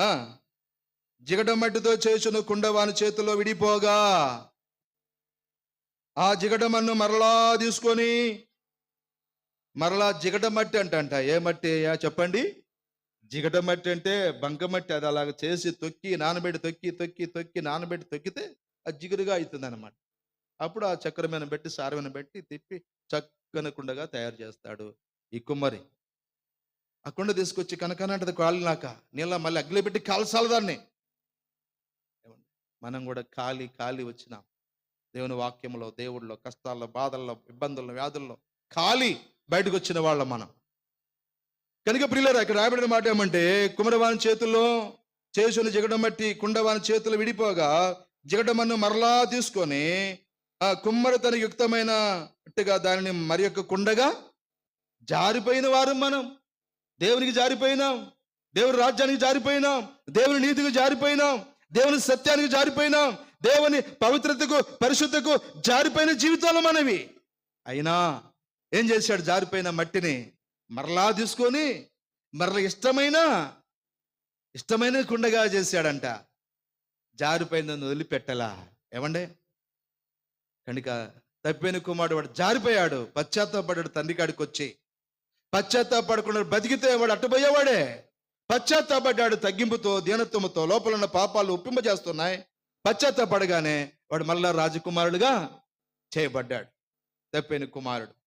ఆ, జిగట మట్టితో చేసిన కుండ వాని చేతిలో విడిపోగా ఆ జిగటమన్ను మరలా తీసుకొని మరలా జిగట మట్టి అంటంట. ఏ మట్టి అయ్యా చెప్పండి? జిగట మట్టి అంటే బంక మట్టి అది అలాగ చేసి తొక్కి నానబెట్టి తొక్కి తొక్కి తొక్కి నానబెట్టి తొక్కితే అది జిగురుగా అవుతుంది అనమాట అప్పుడు ఆ చక్రమైన మీద పెట్టి సార మీద పెట్టి తిప్పి చక్కని కుండగా తయారు చేస్తాడు ఈ కుమ్మరి. ఆ కుండ తీసుకొచ్చి కనకనాటది కాలినాక నీళ్ళ మళ్ళీ అగ్గిలో పెట్టి కాల్చాలి దాన్ని. మనం కూడా కాలి కాలి వచ్చినాం. దేవుని వాక్యంలో దేవుళ్ళలో కష్టాల్లో బాధల్లో ఇబ్బందుల్లో వ్యాధుల్లో కాలి బయటకు వచ్చిన వాళ్ళం మనం. కనుక ప్రియులరా ఇక్కడ రాయబడిన మాట ఏమంటే కుమరవాని చేతుల్లో చేసుని జగడం బట్టి కుండవాని చేతులు విడిపోగా జగడమన్ను మరలా తీసుకొని ఆ కుమ్మరి తన యుక్తమైనట్టుగా దానిని మరి యొక్క కుండగా జారిపోయిన వారు మనం. దేవునికి జారిపోయినాం. దేవుని రాజ్యానికి జారిపోయినాం. దేవుని నీతికి జారిపోయినాం. దేవుని సత్యానికి జారిపోయినాం. దేవుని పవిత్రతకు పరిశుద్ధకు జారిపోయిన జీవితాలు మనవి. అయినా ఏం చేశాడు జారిపోయిన మట్టిని? మరలా తీసుకొని మరలా ఇష్టమైన ఇష్టమైన కుండగా చేశాడంట. జారిపోయిందని వదిలిపెట్టలా. ఏమండే? కనుక తప్పిన కుమారుడు వాడు జారిపోయాడు. పశ్చాత్తాపడ్డాడు తండ్రి కాడికి వచ్చి పశ్చాత్తాపడకుండా బతికితే వాడు అట్టుపోయేవాడే. పశ్చాత్తాపడ్డాడు తగ్గింపుతో దీనత్వముతో లోపల ఉన్న పాపాలు ఒప్పింపజేస్తున్నాయి పశ్చాత్తాపడగానే వాడు మళ్ళా రాజకుమారుడుగా చేయబడ్డాడు. తప్పిన కుమారుడు.